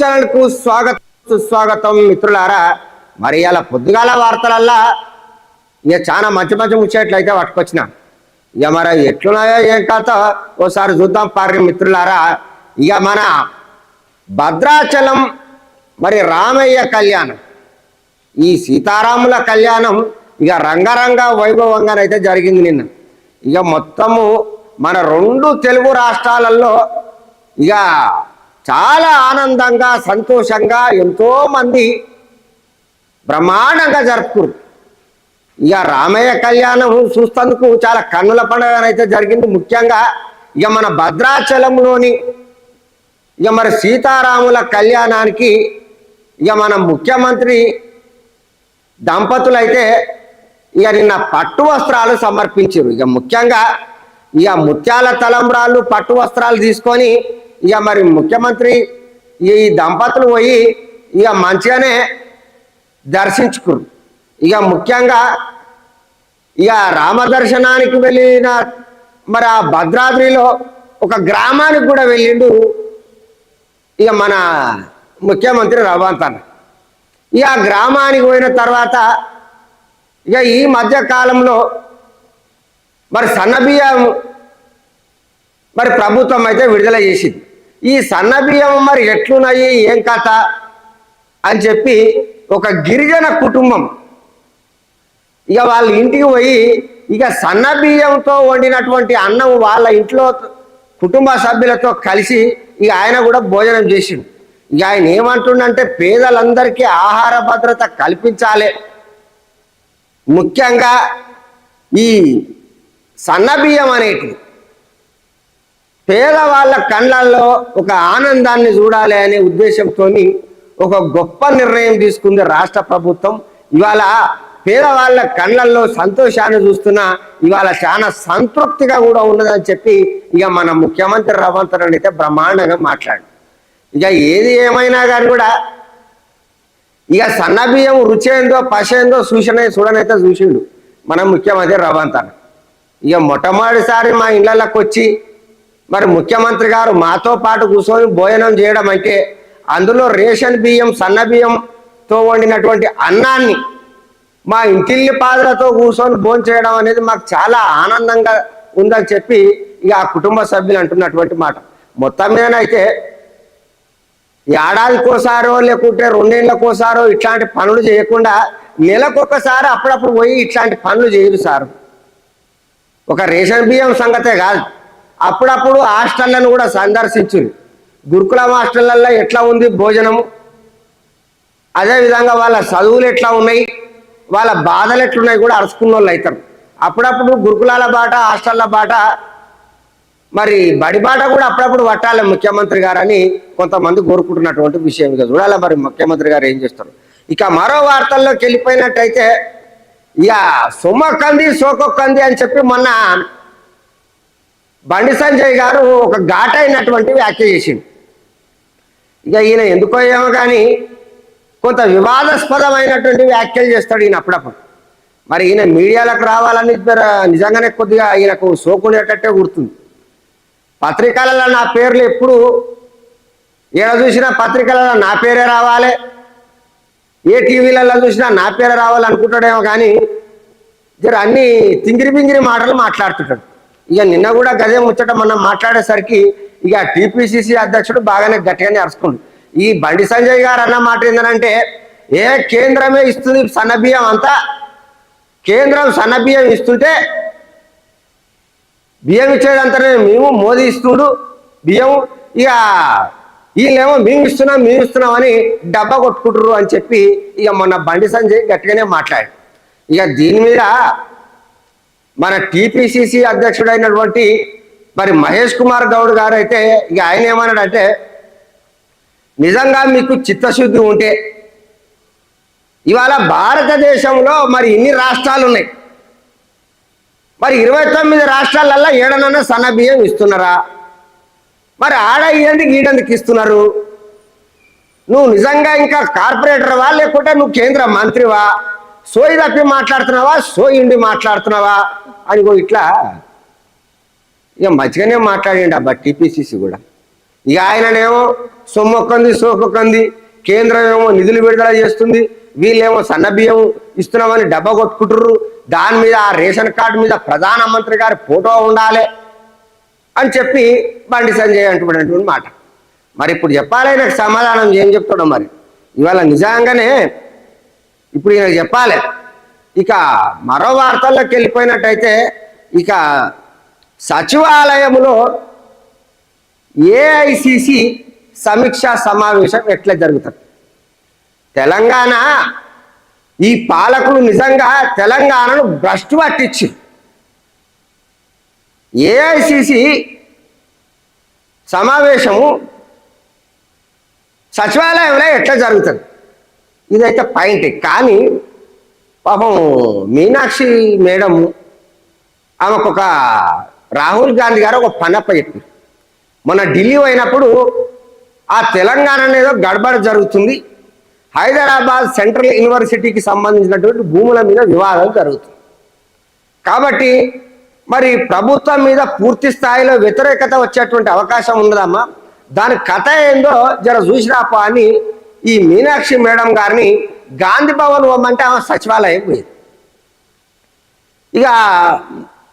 ఛానల్కు స్వాగతం సుస్వాగతం మిత్రులారా. మరి ఇలా పొద్దుగాల వార్తలల్లా ఇక చాలా మంచి మంచి ముచ్చేట్లయితే అయితే పట్టుకొచ్చిన. ఇక మరి ఎట్లున్నాయో ఏం కథ ఓసారి చూద్దాం పారి మిత్రులారా. ఇక మన భద్రాచలం మరి రామయ్య కళ్యాణం ఈ సీతారాముల కళ్యాణం ఇక రంగరంగ వైభవంగానైతే జరిగింది నిన్న. ఇక మొత్తము మన రెండు తెలుగు రాష్ట్రాలలో ఇక చాలా ఆనందంగా సంతోషంగా ఎంతో మంది బ్రహ్మాండంగా జరుపుకురు. ఇక రామయ్య కళ్యాణం చూస్తందుకు చాలా కన్నుల పండుగనైతే జరిగింది. ముఖ్యంగా ఇక మన భద్రాచలంలోని ఇక మరి సీతారాముల కళ్యాణానికి ఇక మన ముఖ్యమంత్రి దంపతులైతే ఇక నిన్న పట్టు వస్త్రాలు సమర్పించారు. ఇక ముఖ్యంగా ఇక ముత్యాల తలంబ్రాలు పట్టు వస్త్రాలు తీసుకొని ఇక మరి ముఖ్యమంత్రి ఈ దంపతులు పోయి ఇక మంచిగానే దర్శించుకురు. ఇక ముఖ్యంగా ఇక రామదర్శనానికి వెళ్ళిన మరి ఆ భద్రాద్రిలో ఒక గ్రామానికి కూడా వెళ్ళిండు ఇక మన ముఖ్యమంత్రి రవంత్ అన్న. ఇక ఆ గ్రామానికి పోయిన తర్వాత ఇక ఈ మధ్య కాలంలో మరి సన్నబియ్యం మరి ప్రభుత్వం అయితే విడుదల చేసింది. ఈ సన్న బియ్యం మరి ఎట్లున్నాయి? ఏం కథ? అని చెప్పి ఒక గిరిజన కుటుంబం. ఇక వాళ్ళ ఇంటికి పోయి ఇక సన్న బియ్యంతో వండినటువంటి అన్నం వాళ్ళ ఇంట్లో కుటుంబ సభ్యులతో కలిసి ఇక ఆయన కూడా భోజనం చేసిండు. ఇక ఆయన ఏమంటుండంటే పేదలందరికీ ఆహార భద్రత కల్పించాలి. ముఖ్యంగా ఈ సన్న బియ్యం అనేటివి పేదవాళ్ళ కళ్ళల్లో ఒక ఆనందాన్ని చూడాలి అనే ఉద్దేశంతో ఒక గొప్ప నిర్ణయం తీసుకుంది రాష్ట్ర ప్రభుత్వం. ఇవాళ పేదవాళ్ళ కళ్ళల్లో సంతోషాన్ని చూస్తున్నా ఇవాళ చాలా సంతృప్తిగా కూడా ఉన్నదని చెప్పి ఇక మన ముఖ్యమంత్రి రవంత్ రెడ్డి అయితే బ్రహ్మాండంగా మాట్లాడు ఇక ఏది ఏమైనా కానీ కూడా ఇక సన్న బియ్యం రుచి సూచన చూడనైతే చూసిండు మన ముఖ్యమంత్రి రవంత్ ఇక మొట్టమొదటిసారి మా ఇళ్ళకి వచ్చి మరి ముఖ్యమంత్రి గారు మాతో పాటు కూర్చొని భోజనం చేయడం అంటే అందులో రేషన్ బియ్యం సన్న బియ్యంతో వండినటువంటి అన్నాన్ని మా ఇంటిల్లి పాదులతో కూర్చొని భోజనం చేయడం అనేది మాకు చాలా ఆనందంగా ఉందని చెప్పి ఇక ఆ కుటుంబ సభ్యులు అంటున్నటువంటి మాట. మొత్తం మీదనైతే ఏడాదికోసారో లేకుంటే రెండేళ్ళకోసారో ఇట్లాంటి పనులు చేయకుండా నెలకొకసారి అప్పుడప్పుడు పోయి ఇట్లాంటి పనులు చేయరు సార్. ఒక రేషన్ బియ్యం సంగతే కాదు. అప్పుడప్పుడు హాస్టళ్ళను కూడా సందర్శించింది గురుకుల హాస్టళ్ళలో ఎట్లా ఉంది భోజనము? అదేవిధంగా వాళ్ళ చదువులు ఎట్లా ఉన్నాయి? వాళ్ళ బాధలు ఎట్లున్నాయి కూడా అరుచుకున్న వాళ్ళు అవుతారు అప్పుడప్పుడు గురుకులాల బాట హాస్టళ్ళ బాట మరి బడి బాట కూడా అప్పుడప్పుడు పట్టాలి ముఖ్యమంత్రి గారు అని కొంతమంది కోరుకుంటున్నటువంటి విషయం ఇక చూడాలి మరి ముఖ్యమంత్రి గారు ఏం చేస్తారు. ఇక మరో వార్తల్లోకి వెళ్ళిపోయినట్టయితే ఇక సొమ్మకంది సోకొక్కంది అని చెప్పి మొన్న బండి సంజయ్ గారు ఒక ఘాటైనటువంటి వ్యాఖ్య చేసిండు. ఇక ఈయన ఎందుకో ఏమో కానీ కొంత వివాదాస్పదమైనటువంటి వ్యాఖ్యలు చేస్తాడు ఈయన అప్పుడప్పుడు. మరి ఈయన మీడియాలకు రావాలని నిజంగానే కొద్దిగా ఈయనకు సోకునేటట్టే గుర్తుంది. పత్రికలలో నా పేర్లు ఎప్పుడు ఏడ చూసినా పత్రికలలో నా పేరే రావాలి ఏ టీవీలలో చూసినా నా పేరే రావాలనుకుంటాడేమో కానీ జర అన్ని తింగిరి బింగిరి మాటలు మాట్లాడుతుంటాడు. ఇక నిన్న కూడా గదే ముచ్చట మనం మాట్లాడేసరికి ఇక టీపీసీసీ అధ్యక్షుడు బాగానే గట్టిగానే అరుచుకుండు. ఈ బండి సంజయ్ గారు అన్న మాట ఏంటంటే ఏ కేంద్రమే ఇస్తుంది సన్నబియ్యం అంతా కేంద్రం సన్నబియ్యం ఇస్తుంటే బియ్యం ఇచ్చేదంతనే మేము మోదీ ఇస్తుడు బియ్యం ఇక వీళ్ళేమో మేము ఇస్తున్నాం మేము ఇస్తున్నాం అని డబ్బా కొట్టుకుంటారు అని చెప్పి ఇక మొన్న బండి సంజయ్ గట్టిగానే మాట్లాడు ఇక దీని మీద మన టిపిసిసి అధ్యక్షుడైనటువంటి మరి మహేష్ కుమార్ గౌడ్ గారు అయితే ఇక ఆయన ఏమన్నాడంటే నిజంగా మీకు చిత్తశుద్ధి ఉంటే ఇవాళ భారతదేశంలో మరి ఇన్ని రాష్ట్రాలు ఉన్నాయి మరి ఇరవై తొమ్మిది రాష్ట్రాలల్లో ఏడనన్నా సన్న బియ్యం ఇస్తున్నారా? మరి ఆడ ఇయ్యందుకు ఈడందుకు ఇస్తున్నారు నువ్వు నిజంగా ఇంకా కార్పొరేటర్వా లేకుంటే నువ్వు కేంద్ర మంత్రివా? సోయి తప్పి మాట్లాడుతున్నావా? సోయిండి మాట్లాడుతున్నావా? అని ఇట్లా ఇక మంచిగానే మాట్లాడండి అబ్బా టీపీసీసీ కూడా. ఇక ఆయననేమో సొమ్మొక్కంది సోకొక్కంది కేంద్రం ఏమో నిధులు విడుదల చేస్తుంది వీళ్ళేమో సన్న బియ్యం ఇస్తున్నామని డబ్బా కొట్టుకుంటుర్రు దాని మీద ఆ రేషన్ కార్డు మీద ప్రధానమంత్రి గారి ఫోటో ఉండాలి అని చెప్పి బండి సంజయ్ అంటున్నటువంటి మాట. మరి ఇప్పుడు చెప్పాలి నాకు సమాధానం ఏం చెప్తాడో మరి? ఇవాళ నిజంగానే ఇప్పుడు ఈయన చెప్పాలి. ఇక మరో వార్తల్లోకి వెళ్ళిపోయినట్టయితే ఇక సచివాలయంలో ఏఐసిసి సమీక్షా సమావేశం ఎట్లా జరుగుతుంది? తెలంగాణ ఈ పాలకులు నిజంగా తెలంగాణను భ్రష్టు పట్టించి ఏఐసిసి సమావేశము సచివాలయంలో ఎట్లా జరుగుతుంది? ఇదైతే పాయింట్. కానీ పాపం మీనాక్షి మేడం ఆమెకు ఒక రాహుల్ గాంధీ గారు ఒక పనప్ప చెప్పారు. మొన్న ఢిల్లీ అయినప్పుడు ఆ తెలంగాణ అనేదో గడబడ జరుగుతుంది. హైదరాబాద్ సెంట్రల్ యూనివర్సిటీకి సంబంధించినటువంటి భూముల మీద వివాదం జరుగుతుంది. కాబట్టి మరి ప్రభుత్వం మీద పూర్తి స్థాయిలో వ్యతిరేకత వచ్చేటువంటి అవకాశం ఉన్నదమ్మా. దాని కథ ఏందో జర చూసిరాపా అని ఈ మీనాక్షి మేడం గారిని గాంధీ భవన్ పోమంటే ఆమె సచివాలయం పోయింది. ఇక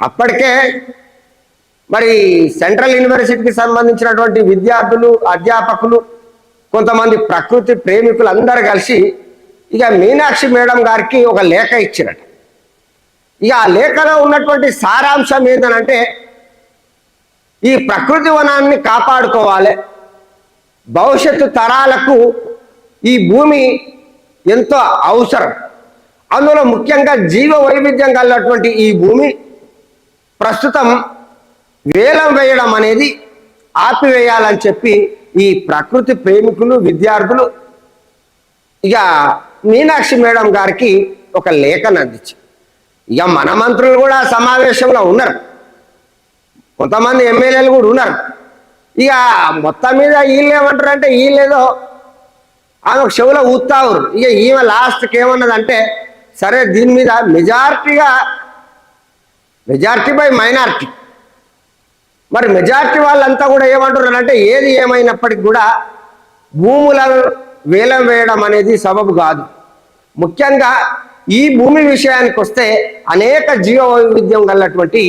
అప్పటికే మరి సెంట్రల్ యూనివర్సిటీకి సంబంధించినటువంటి విద్యార్థులు అధ్యాపకులు కొంతమంది ప్రకృతి ప్రేమికులు అందరు కలిసి ఇక మీనాక్షి మేడం గారికి ఒక లేఖ ఇచ్చినట్టు ఇక ఆ లేఖలో ఉన్నటువంటి సారాంశం ఏంటనంటే ఈ ప్రకృతి వనాన్ని కాపాడుకోవాలి భవిష్యత్తు తరాలకు ఈ భూమి ఎంతో అవసరం. అందులో ముఖ్యంగా జీవ వైవిధ్యం కలిగినటువంటి ఈ భూమి ప్రస్తుతం వేలం వేయడం అనేది ఆపివేయాలని చెప్పి ఈ ప్రకృతి ప్రేమికులు విద్యార్థులు ఇక మీనాక్షి మేడం గారికి ఒక లేఖను అందించారు ఇక మన మంత్రులు కూడా సమావేశంలో ఉన్నారు. కొంతమంది ఎమ్మెల్యేలు కూడా ఉన్నారు. ఇక మొత్తం మీద వీళ్ళు ఏమంటారు అంటే వీళ్ళేదో ఆమెకు చెవులో ఊతావురు ఇక ఈమె లాస్ట్కి ఏమన్నదంటే సరే దీని మీద మెజారిటీగా మెజారిటీ బై మైనారిటీ మరి మెజారిటీ వాళ్ళంతా కూడా ఏమంటున్నారు అంటే ఏది ఏమైనప్పటికీ కూడా భూముల వేలం వేయడం అనేది సబబు కాదు. ముఖ్యంగా ఈ భూమి విషయానికి వస్తే అనేక జీవ వైవిధ్యం గలటువంటి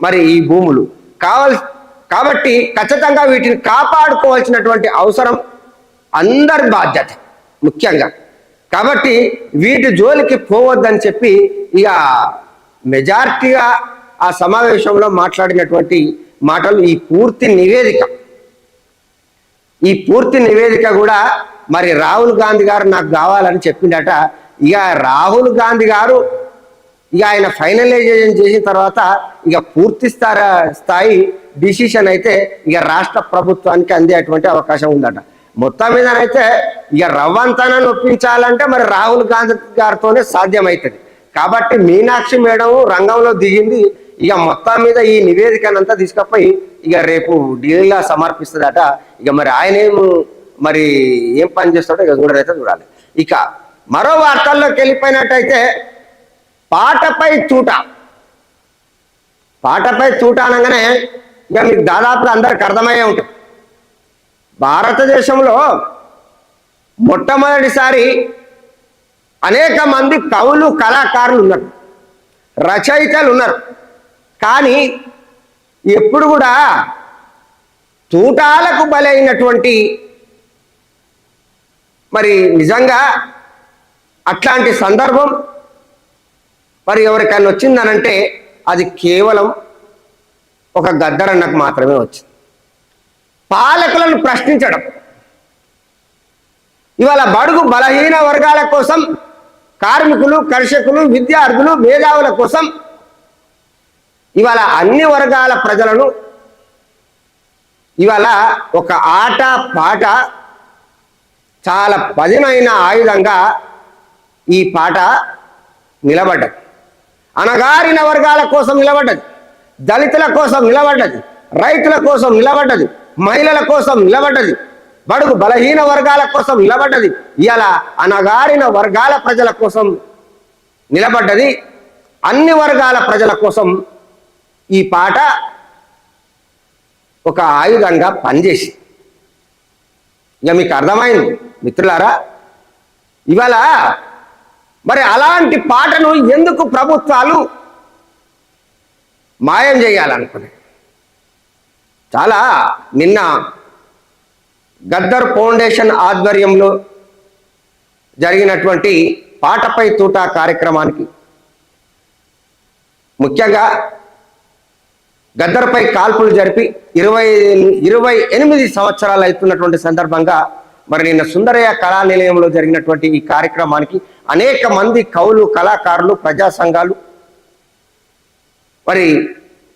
మరి ఈ భూములు. కావల్ కాబట్టి ఖచ్చితంగా వీటిని కాపాడుకోవాల్సినటువంటి అవసరం అందరి బాధ్యత ముఖ్యంగా. కాబట్టి వీటి జోలికి పోవద్దని చెప్పి ఇక మెజార్టీగా ఆ సమావేశంలో మాట్లాడినటువంటి మాటలు ఈ పూర్తి నివేదిక. ఈ పూర్తి నివేదిక కూడా మరి రాహుల్ గాంధీ గారు నాకు కావాలని చెప్పిండట. ఇక రాహుల్ గాంధీ గారు ఇక ఆయన ఫైనలైజేషన్ చేసిన తర్వాత ఇక పూర్తి స్థాయి స్థాయి డిసిషన్ అయితే ఇక రాష్ట్ర ప్రభుత్వానికి అందేటువంటి అవకాశం ఉందట. మొత్తం మీదనైతే ఇక రవ్వంతనాన్ని ఒప్పించాలంటే మరి రాహుల్ గాంధీ గారితోనే సాధ్యమవుతుంది కాబట్టి మీనాక్షి మేడం రంగంలో దిగింది. ఇక మొత్తం మీద ఈ నివేదికనంతా తీసుకపోయి ఇక రేపు ఢిల్లీలో సమర్పిస్తుందట. ఇక మరి ఆయన ఏం మరి ఏం పని చేస్తాడో ఇక చూడరైతే చూడాలి. ఇక మరో వార్తల్లోకి వెళ్ళిపోయినట్టయితే పాటపై చూట పాటపై చూట అనగానే ఇక మీకు దాదాపుగా అందరికి అర్థమయ్యే ఉంటుంది. భారతదేశంలో మొట్టమొదటిసారి అనేక మంది కవులు కళాకారులు ఉన్నారు. రచయితలు ఉన్నారు కానీ ఎప్పుడు కూడా తూటాలకు బలైనటువంటి మరి నిజంగా అట్లాంటి సందర్భం మరి ఎవరికైనా వచ్చిందనంటే అది కేవలం ఒక గద్దరన్నకు మాత్రమే వచ్చింది. పాలకులను ప్రశ్నించడం. ఇవాళ బడుగు బలహీన వర్గాల కోసం కార్మికులు కర్షకులు విద్యార్థులు మేధావుల కోసం ఇవాళ అన్ని వర్గాల ప్రజలను ఇవాళ ఒక ఆట పాట చాలా పదినైన ఆయుధంగా ఈ పాట నిలబడ్డది. అనగారిన వర్గాల కోసం నిలబడ్డది. దళితుల కోసం నిలబడ్డది. రైతుల కోసం నిలబడ్డది. మహిళల కోసం నిలబడ్డది. బడుగు బలహీన వర్గాల కోసం నిలబడ్డది. ఇలా అనగారిన వర్గాల ప్రజల కోసం నిలబడ్డది. అన్ని వర్గాల ప్రజల కోసం ఈ పాట ఒక ఆయుధంగా పనిచేసి. ఇక మీకు అర్థమైంది మిత్రులారా? ఇవాళ మరి అలాంటి పాటను ఎందుకు ప్రభుత్వాలు మాయం చేయాలనుకున్నాయి? చాలా నిన్న గద్దర్ ఫౌండేషన్ ఆధ్వర్యంలో జరిగినటువంటి పాటపై తూట కార్యక్రమానికి ముఖ్యంగా గద్దర్పై కాల్పులు జరిపి ఇరవై ఇరవై ఎనిమిది సంవత్సరాలు అవుతున్నటువంటి సందర్భంగా మరి నిన్న సుందరయ్య కళా నిలయంలో జరిగినటువంటి ఈ కార్యక్రమానికి అనేక మంది కవులు కళాకారులు ప్రజా సంఘాలు మరి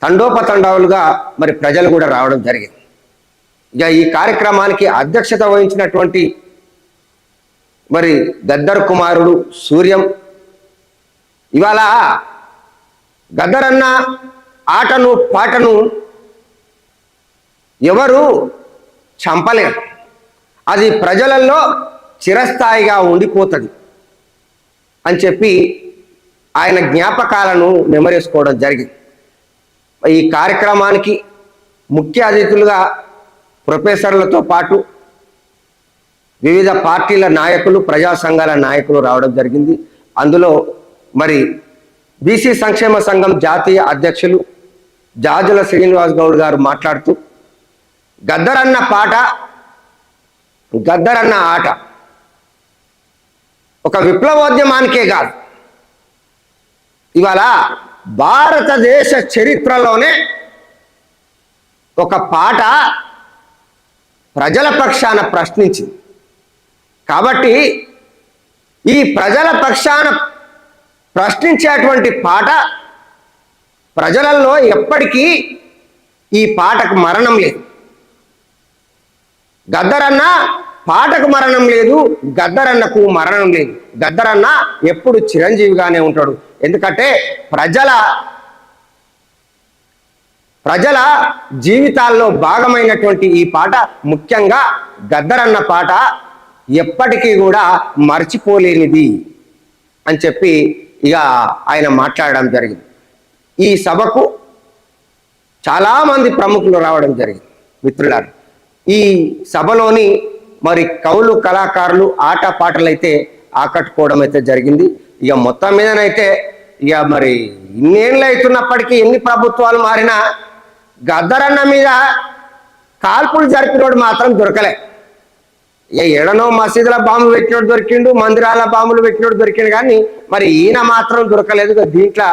తండోపతండాలుగా మరి ప్రజలు కూడా రావడం జరిగింది. ఇక ఈ కార్యక్రమానికి అధ్యక్షత వహించినటువంటి మరి గద్దర్ కుమారుడు సూర్యం ఇవాళ గద్దరన్న ఆటను పాటను ఎవరు చంపలేరు. అది ప్రజలలో చిరస్థాయిగా ఉండిపోతుంది అని చెప్పి ఆయన జ్ఞాపకాలను నెమరేసుకోవడం జరిగింది. ఈ కార్యక్రమానికి ముఖ్య అతిథులుగా ప్రొఫెసర్లతో పాటు వివిధ పార్టీల నాయకులు ప్రజా సంఘాల నాయకులు రావడం జరిగింది. అందులో మరి బీసీ సంక్షేమ సంఘం జాతీయ అధ్యక్షులు జాజుల శ్రీనివాస్ గౌడ్ గారు మాట్లాడుతూ గద్దరన్న పాట గద్దరన్న ఆట ఒక విప్లవోద్యమానికే కాదు. ఇవాళ భారతదేశ చరిత్రలోనే ఒక పాట ప్రజల పక్షాన ప్రశ్నించింది. కాబట్టి ఈ ప్రజల పక్షాన ప్రశ్నించేటువంటి పాట ప్రజలలో ఎప్పటికీ ఈ పాటకు మరణం లేదు. గద్దరన్న పాటకు మరణం లేదు గద్దరన్నకు మరణం లేదు. గద్దరన్న ఎప్పుడు చిరంజీవిగానే ఉంటాడు. ఎందుకంటే ప్రజల ప్రజల జీవితాల్లో భాగమైనటువంటి ఈ పాట ముఖ్యంగా గద్దరన్న పాట ఎప్పటికీ కూడా మర్చిపోలేనిది అని చెప్పి ఇక ఆయన మాట్లాడడం జరిగింది. ఈ సభకు చాలామంది ప్రముఖులు రావడం జరిగింది. మిత్రులారు ఈ సభలోని మరి కవులు కళాకారులు ఆట పాటలు అయితే ఆకట్టుకోవడం అయితే జరిగింది. ఇక మొత్తం మీదనైతే ఇక మరి ఇన్నేళ్ళు అవుతున్నప్పటికీ ఎన్ని ప్రభుత్వాలు మారినా గద్దరన్న మీద కాల్పులు జరిపినోడు మాత్రం దొరకలే. ఇక ఎడనో మసీదుల బాంబు పెట్టినోడు దొరికిండు మందిరాల బాంబులు పెట్టినోడు దొరికిండు కానీ మరి ఈయన మాత్రం దొరకలేదు. దీంట్లో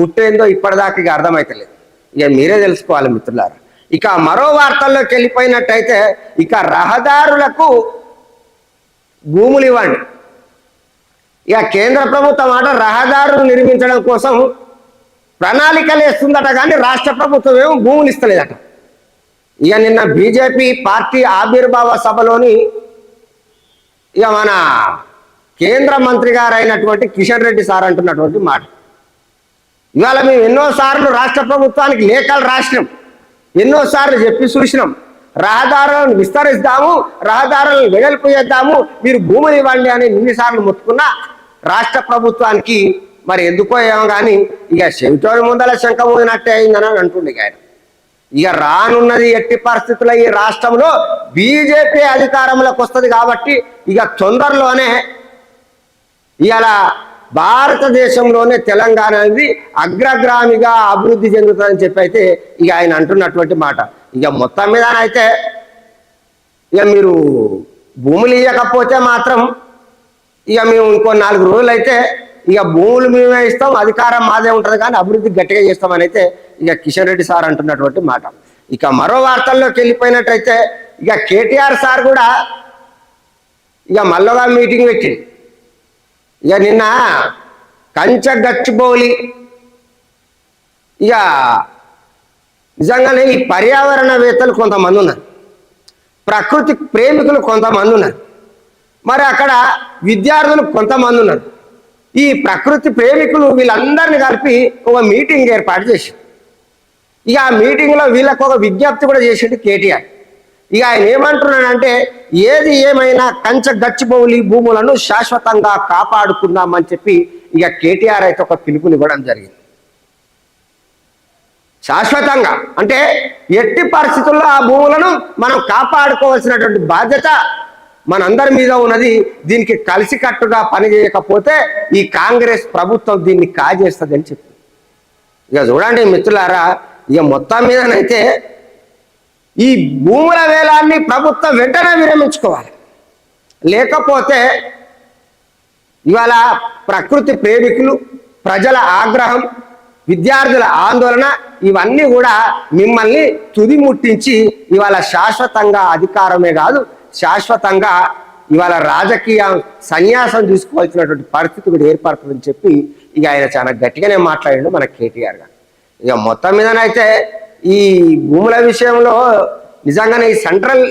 గుట్టేందో ఇప్పటిదాకా ఇక అర్థమైతలేదు. ఇక మీరే తెలుసుకోవాలి మిత్రులారా. ఇక మరో వార్తల్లోకి వెళ్ళిపోయినట్టయితే ఇక రహదారులకు భూములు ఇవ్వండి. ఇక కేంద్ర ప్రభుత్వం ఆట రహదారులు నిర్మించడం కోసం ప్రణాళికలు వేస్తుందట కానీ రాష్ట్ర ప్రభుత్వం ఏమో భూములు ఇస్తలేదట. ఇక నిన్న బీజేపీ పార్టీ ఆవిర్భావ సభలోని ఇక మన కేంద్ర మంత్రి గారు అయినటువంటి కిషన్ రెడ్డి సార్ అంటున్నటువంటి మాట. ఇవాళ మేము ఎన్నోసార్లు రాష్ట్ర ప్రభుత్వానికి లేఖలు రాసినాం. ఎన్నోసార్లు చెప్పి చూసినాం. రహదారులను విస్తరిస్తాము రహదారులను వెడల్పు చేద్దాము మీరు భూములు ఇవ్వండి అని ఎన్నిసార్లు మొత్తుకున్నా రాష్ట్ర ప్రభుత్వానికి మరి ఎందుకో ఏమో కానీ ఇక చెవిటోడి ముందల శంఖ పోయినట్టే అయిందని అంటుండే ఆయన. ఇక రానున్నది ఎట్టి పరిస్థితుల్లో ఈ రాష్ట్రంలో బీజేపీ అధికారంలోకి వస్తుంది కాబట్టి ఇక తొందరలోనే ఇవాళ భారతదేశంలోనే తెలంగాణ అనేది అగ్రగ్రామిగా అభివృద్ధి చెందుతుందని చెప్పి అయితే ఇక ఆయన అంటున్నటువంటి మాట. ఇక మొత్తం మీద అయితే ఇక మీరు భూములు ఇవ్వకపోతే మాత్రం ఇక మేము ఇంకో నాలుగు రోజులు అయితే ఇక భూములు మేమే ఇస్తాం అధికారం మాదే ఉంటుంది కానీ అభివృద్ధి గట్టిగా చేస్తామని అయితే ఇక కిషన్ రెడ్డి సార్ అంటున్నటువంటి మాట. ఇక మరో వార్తల్లోకి వెళ్ళిపోయినట్టయితే ఇక కేటీఆర్ సార్ కూడా ఇక మల్లగా మీటింగ్ పెట్టింది ఇక నిన్న కంచ గచ్చిబౌలి. ఇక నిజంగానే ఈ పర్యావరణవేత్తలు కొంతమంది ఉన్నారు ప్రకృతి ప్రేమికులు కొంతమంది ఉన్నారు మరి అక్కడ విద్యార్థులు కొంతమంది ఉన్నారు ఈ ప్రకృతి ప్రేమికులు వీళ్ళందరినీ కలిపి ఒక మీటింగ్ ఏర్పాటు చేసి ఇక ఆ మీటింగ్లో వీళ్ళకు ఒక విజ్ఞప్తి కూడా చేసిండు కేటీఆర్. ఇక ఆయన ఏమంటున్నాడంటే ఏది ఏమైనా కంచ గచ్చిబౌలి భూములను శాశ్వతంగా కాపాడుకుందామని చెప్పి ఇక కేటీఆర్ అయితే ఒక పిలుపునివ్వడం జరిగింది. శాశ్వతంగా. అంటే ఎట్టి పరిస్థితుల్లో ఆ భూములను మనం కాపాడుకోవాల్సినటువంటి బాధ్యత మనందరి మీద ఉన్నది. దీనికి కలిసికట్టుగా పనిచేయకపోతే ఈ కాంగ్రెస్ ప్రభుత్వం దీన్ని కాజేస్తుంది అని చెప్పి. ఇక చూడండి మిత్రులారా ఇక మొత్తం మీదనైతే ఈ భూముల వేలాన్ని ప్రభుత్వం వెంటనే విరమించుకోవాలి. లేకపోతే ఇవాళ ప్రకృతి ప్రేమికులు ప్రజల ఆగ్రహం విద్యార్థుల ఆందోళన ఇవన్నీ కూడా మిమ్మల్ని తుది ముట్టించి ఇవాళ శాశ్వతంగా అధికారమే కాదు శాశ్వతంగా ఇవాళ రాజకీయ సన్యాసం తీసుకోవాల్సినటువంటి పరిస్థితి కూడా ఏర్పడుతుందని చెప్పి ఇక ఆయన చాలా గట్టిగానే మాట్లాడిండు మన కేటీఆర్ గారు. ఇక మొత్తం మీదనైతే ఈ భూముల విషయంలో నిజంగానే ఈ సెంట్రల్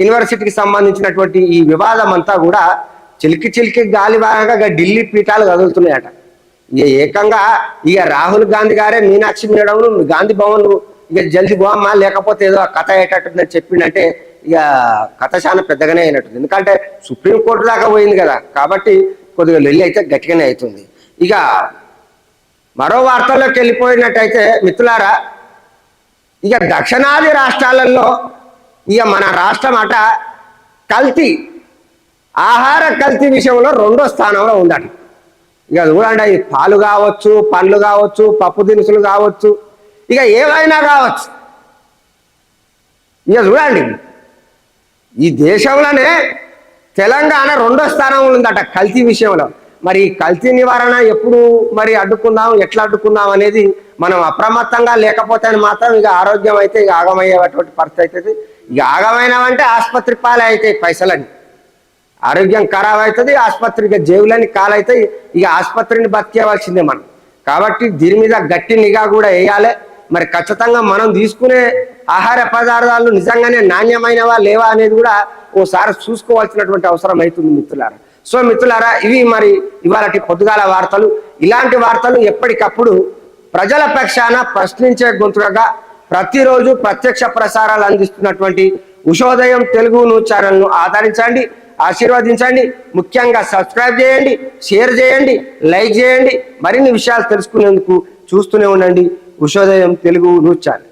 యూనివర్సిటీకి సంబంధించినటువంటి ఈ వివాదం అంతా కూడా చిలికి చిలికి గాలి బాగా ఢిల్లీ పీఠాలు కదులుతున్నాయట. ఇక ఏకంగా ఇక రాహుల్ గాంధీ గారే మీనాక్షి మేడం గాంధీ భవన్ ఇక జల్ది పోమ్మా లేకపోతే ఏదో కథ అయ్యేటట్టుందని చెప్పిండంటే ఇక కథ చాలా పెద్దగానే అయినట్టుంది. ఎందుకంటే సుప్రీంకోర్టు దాకా పోయింది కదా కాబట్టి కొద్దిగా లొల్లి అయితే గట్టిగానే అవుతుంది. ఇక మరో వార్తల్లోకి వెళ్ళిపోయినట్టయితే మిత్రులారా ఇక దక్షిణాది రాష్ట్రాలలో ఇక మన రాష్ట్రం అట కల్తీ ఆహార కల్తీ విషయంలో రెండో స్థానంలో ఉందట. ఇక చూడండి ఈ పాలు కావచ్చు పండ్లు కావచ్చు పప్పు దినుసులు కావచ్చు ఇక ఏవైనా కావచ్చు. ఇక చూడండి ఈ దేశంలోనే తెలంగాణ రెండో స్థానంలో ఉందట కల్తీ విషయంలో. మరి కల్తీ నివారణ ఎప్పుడు మరి అడ్డుకుందాం ఎట్లా అడ్డుకుందాం అనేది మనం అప్రమత్తంగా లేకపోతే మాత్రం ఇక ఆరోగ్యం అయితే ఇక ఆగమయ్యేటువంటి పరిస్థితి అవుతుంది ఇక ఆగమైనవంటే ఆసుపత్రి పాలే అవుతాయి పైసలని ఆరోగ్యం ఖరాబ్ అవుతుంది ఆసుపత్రికి జేబులని కాలవుతాయి ఇక ఆసుపత్రిని బతికేవాల్సిందే మనం. కాబట్టి దీని మీద గట్టి నిఘా కూడా వేయాలి. మరి ఖచ్చితంగా మనం తీసుకునే ఆహార పదార్థాలు నిజంగానే నాణ్యమైనవా లేవా అనేది కూడా ఓసారి చూసుకోవాల్సినటువంటి అవసరం అవుతుంది మిత్రులారా. సో మిత్రులారా ఇవి మరి ఇవాళటి పొద్దుగాల వార్తలు. ఇలాంటి వార్తలు ఎప్పటికప్పుడు ప్రజల పక్షాన ప్రశ్నించే గొంతుగా ప్రతిరోజు ప్రత్యక్ష ప్రసారాలు అందిస్తున్నటువంటి ఉషోదయం తెలుగు న్యూస్ ఛానల్ను ఆదరించండి ఆశీర్వదించండి ముఖ్యంగా సబ్స్క్రైబ్ చేయండి షేర్ చేయండి లైక్ చేయండి మరిన్ని విషయాలు తెలుసుకునేందుకు చూస్తూనే ఉండండి ఉషోదయం తెలుగు న్యూస్ ఛానల్.